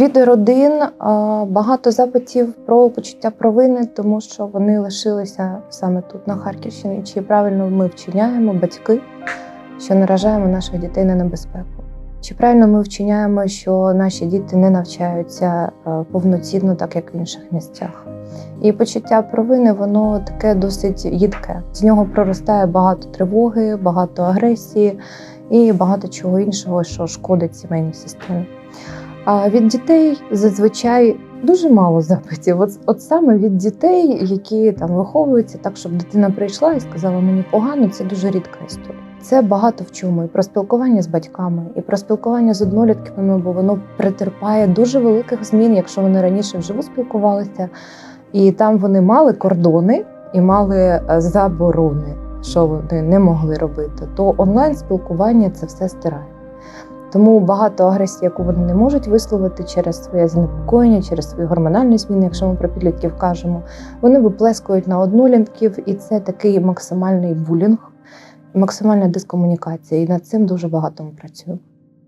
Від родин е, багато запитів про почуття провини, тому що вони лишилися саме тут, на Харківщині. Чи правильно ми вчиняємо батьки, що наражаємо наших дітей на небезпеку? Чи правильно ми вчиняємо, що наші діти не навчаються е, повноцінно, так як в інших місцях? І почуття провини воно таке досить їдке. З нього проростає багато тривоги, багато агресії і багато чого іншого, що шкодить сімейній системі. А від дітей зазвичай дуже мало запитів. От, от саме від дітей, які там виховуються так, щоб дитина прийшла і сказала мені погано, це дуже рідка історія. Це багато в чому і про спілкування з батьками, і про спілкування з однолітками, бо воно претерпає дуже великих змін, якщо вони раніше вживу спілкувалися, і там вони мали кордони і мали е, заборони, що вони не могли робити. То онлайн спілкування це все стирає. Тому багато агресії, яку вони не можуть висловити через своє занепокоєння, через свої гормональні зміни, якщо ми про підлітків кажемо, вони виплескують на однолітків, і це такий максимальний булінг, максимальна дискомунікація. І над цим дуже багато ми працюємо.